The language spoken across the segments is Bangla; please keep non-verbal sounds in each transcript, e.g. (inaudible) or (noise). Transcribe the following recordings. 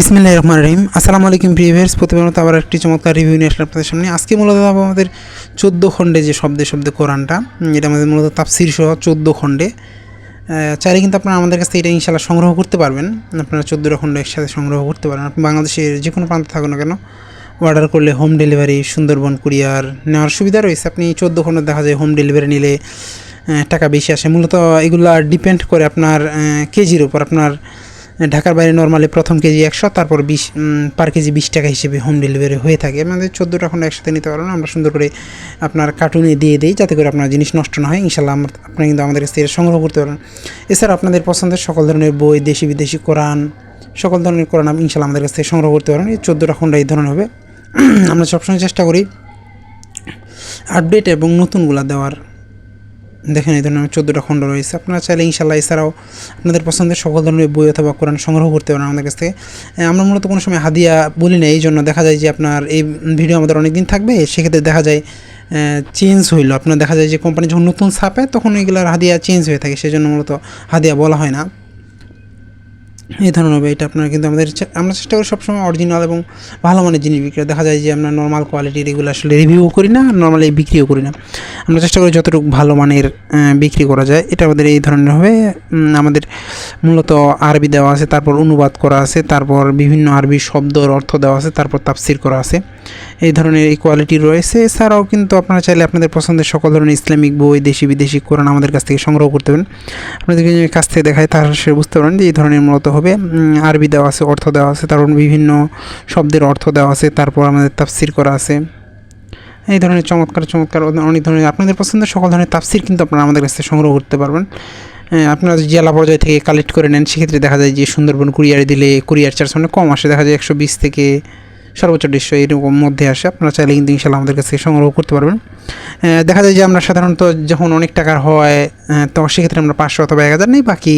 বিসমিল্লাহ রহমান রহিম। আসসালামু আলাইকুম প্রিভিয়ার্স প্রতিবার আবার একটি চমৎকার রিভিউ নিয়ে আসলাম আপনাদের সামনে। আজকে মূলত আমাদের চোদ্দ খণ্ডে যে শব্দে শব্দে কোরআনটা এটা আমাদের মূলত তাফসির সহ চোদ্দ খণ্ডে। চাইলে কিন্তু আপনারা আমাদের কাছ থেকে এটা ইনশাল্লাহ সংগ্রহ করতে পারবেন। আপনারা চোদ্দোটা খণ্ড একসাথে সংগ্রহ করতে পারেন। আপনি বাংলাদেশের যে কোনো প্রান্তে থাকুন না কেন, অর্ডার করলে হোম ডেলিভারি, সুন্দরবন কুরিয়ার নেওয়ার সুবিধা রয়েছে। আপনি চোদ্দ খণ্ড দেখা যায় হোম ডেলিভারি নিলে টাকা বেশি আসে। মূলত এগুলা ডিপেন্ড করে আপনার কেজির উপর। আপনার ঢাকার বাইরে নর্মালি প্রথম কেজি একশো, তারপর বিশ পার কেজি বিশ টাকা হিসেবে হোম ডেলিভারি হয়ে থাকে। আমাদের চোদ্দোটা খন্ড একসাথে নিতে পারবেন। আমরা সুন্দর করে আপনার কার্টুনে দিয়ে দিই, যাতে করে আপনার জিনিস নষ্ট না হয়। ইনশাল্লাহ আপনি কিন্তু আমাদের কাছ থেকে সংগ্রহ করতে পারবেন। এছাড়া আপনাদের পছন্দের সকল ধরনের বই, দেশি বিদেশি কোরআন, সকল ধরনের কোরআন আপনি ইনশাল্লাহ আমাদের কাছ থেকে সংগ্রহ করতে পারবেন। এই চোদ্দোটা খন্ড এই ধরনের হবে। (clears throat) আমরা সবসময় চেষ্টা করি আপডেট এবং নতুনগুলা দেওয়ার। দেখেন এই ধরনের চোদ্দোটা খণ্ড রয়েছে। আপনারা চাইলে ইনশাল্লাহ এছাড়াও আপনাদের পছন্দের সকল ধরনের বই অথবা কোরআন সংগ্রহ করতে পারেন আমাদের কাছ থেকে। আমরা মূলত কোনো সময় হাদিয়া বলি না এই জন্য দেখা যায় যে আপনার এই ভিডিও আমাদের অনেক দিন থাকবে, সেক্ষেত্রে দেখা যায় চেঞ্জ হইল। আপনার দেখা যায় যে কোম্পানি যখন নতুন ছাপে, তখন এগুলার হাদিয়া চেঞ্জ হয়ে থাকে, সেজন্য মূলত হাদিয়া বলা হয় না। এই ধরনের হবে, এটা আপনার কিন্তু আমাদের আমরা চেষ্টা করি সবসময় অরিজিনাল এবং ভালো মানের জিনিস বিক্রি দেখা যায় যে আমরা নর্মাল কোয়ালিটির এগুলো আসলে রিভিউ করি না নর্মালি বিক্রিও করি না। আমরা চেষ্টা করি যতটুকু ভালো মানের বিক্রি করা যায়। এটা আমাদের এই ধরনের হবে। আমাদের মূলত আরবি দেওয়া আছে, তারপর অনুবাদ করা আছে, তারপর বিভিন্ন আরবি শব্দর অর্থ দেওয়া আছে, তারপর তাফসির করা আছে। এই ধরনের এই কোয়ালিটি রয়েছে। এছাড়াও কিন্তু আপনারা চাইলে আপনাদের পছন্দের সকল ধরনের ইসলামিক বই, দেশি, বিদেশি কোরআন আমাদের কাছ থেকে সংগ্রহ করতে পারেন। আপনাদেরকে যদি কাছ থেকে দেখায়, তাহলে সে বুঝতে পারেন যে এই ধরনের মূলত হবে। আরবি দেওয়া আছে, অর্থ দেওয়া আছে, তারপর বিভিন্ন শব্দের অর্থ দেওয়া আছে, তারপর আমাদের তাফসির করা আছে। এই ধরনের চমৎকার চমৎকার অনেক- ধরনের আপনাদের পছন্দের সকল ধরনের তাফসির কিন্তু আপনারা আমাদের কাছ থেকে সংগ্রহ করতে পারবেন। আপনারা জেলা পর্যায় থেকে কালেক্ট করে নেন, সেক্ষেত্রে দেখা যায় যে সুন্দরবন, কুরিয়ারে দিলে কুরিয়ার চার্জ অনেক কম আসে। দেখা যায় একশো বিশ থেকে সর্বোচ্চ দৃশ্য এরকম মধ্যে আসে। আপনারা চাইলে কিন্তু ইনশাল্লাহ আমাদের কাছে সংগ্রহ করতে পারবেন। দেখা যায় যে আমরা সাধারণত যখন অনেক টাকার হয় তো সেক্ষেত্রে আমরা পাঁচশো অথবা এক হাজার নেই, বাকি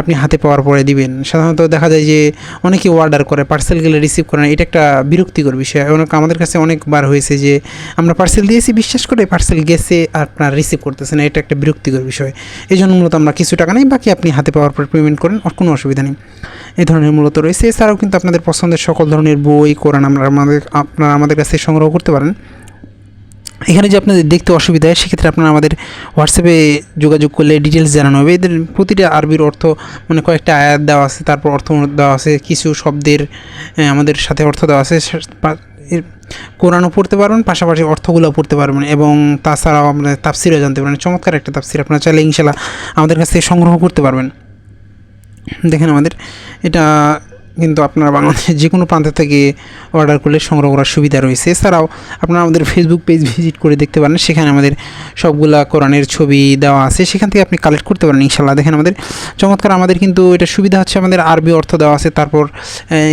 আপনি হাতে পাওয়ার পরে দিবেন। সাধারণত দেখা যায় যে অনেকেই অর্ডার করে পার্সেল গেলে রিসিভ করেন এটা একটা বিরক্তিকর বিষয়। অনেক আমাদের কাছে অনেকবার হয়েছে যে আমরা পার্সেল দিয়েছি, বিশ্বাস করে পার্সেল গেছে, আপনার রিসিভ করতেছে না, এটা একটা বিরক্তিকর বিষয়। এই জন্য মূলত আমরা কিছু টাকা নেই, বাকি আপনি হাতে পাওয়ার পর পেমেন্ট করেন, আর কোনো অসুবিধা নেই। এই ধরনের মূলত রয়েছে। এছাড়াও কিন্তু আপনাদের পছন্দের সকল ধরনের বই, কোরআন, আমরা আমাদের, আপনারা আমাদের কাছে সংগ্রহ করতে পারেন। এখানে যে আপনাদের দেখতে অসুবিধা হয় সেক্ষেত্রে আপনারা আমাদের হোয়াটসঅ্যাপে যোগাযোগ করলে ডিটেলস জানানো হবে। এদের প্রতিটা আরবির অর্থ মানে কয়েকটা আয়াত দেওয়া আছে, তারপর অর্থ দেওয়া আছে, কিছু শব্দের আমাদের সাথে অর্থ দেওয়া আছে। কোরআনও পড়তে পারবেন, পাশাপাশি অর্থগুলো পড়তে পারবেন এবং তাছাড়াও আমরা তাফসিরও জানতে পারেন চমৎকার একটা তাফসির, আপনারা চাইলে ইনশাল্লাহ আমাদের কাছ থেকে সংগ্রহ করতে পারবেন। দেখেন আমাদের, এটা কিন্তু আপনারা বাংলাদেশের যে কোনো প্রান্ত থেকে অর্ডার করলে সংগ্রহ করার সুবিধা রয়েছে। এছাড়াও আপনারা আমাদের ফেসবুক পেজ ভিজিট করে দেখতে পারেন। সেখানে আমাদের সবগুলা কোরআনের ছবি দেওয়া আছে। সেখান থেকে আপনি কালেক্ট করতে পারেন ইনশাল্লাহ দেখেন আমাদের চমৎকার আমাদের কিন্তু এটা সুবিধা হচ্ছে আমাদের আরবি অর্থ দেওয়া আছে। তারপর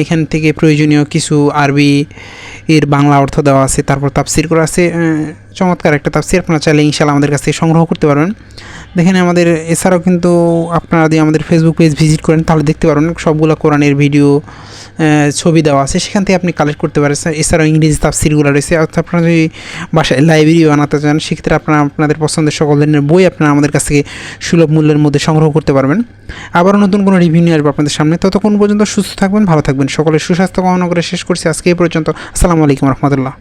এখান থেকে প্রয়োজনীয় কিছু আরবি এর বাংলা অর্থ দেওয়া আছে। তারপর তাফসির করা আছে। চমৎকার একটা তাফসির। আপনারা চাইলে ইনশাল্লাহ আমাদের কাছ থেকে সংগ্রহ করতে পারবেন। দেখেন আমাদের এছাড়াও কিন্তু আপনারা যদি আমাদের ফেসবুক পেজ ভিজিট করেন, তাহলে দেখতে পারবেন সবগুলো কোরআনের ভিডিও ছবি দেওয়া আছে। সেখান থেকে আপনি কালেক্ট করতে পারেন। এছাড়াও ইংরেজি তাফসিরগুলো রয়েছে। অর্থাৎ আপনারা যদি বাসায় লাইব্রেরি বানাতে চান, সেক্ষেত্রে আপনারা আপনাদের পছন্দের সকল ধরনের বই আপনারা আমাদের কাছ থেকে সুলভ মূল্যের মধ্যে সংগ্রহ করতে পারবেন। আবারও নতুন কোনো রিভিউ নিয়ে আসব আপনাদের সামনে। ততক্ষণ পর্যন্ত সুস্থ থাকবেন, ভালো থাকবেন। সকলের সুস্বাস্থ্য কামনা করে শেষ করছি। আজকে এই পর্যন্ত। আসসালামু আলাইকুম রহমতুল্লাহ।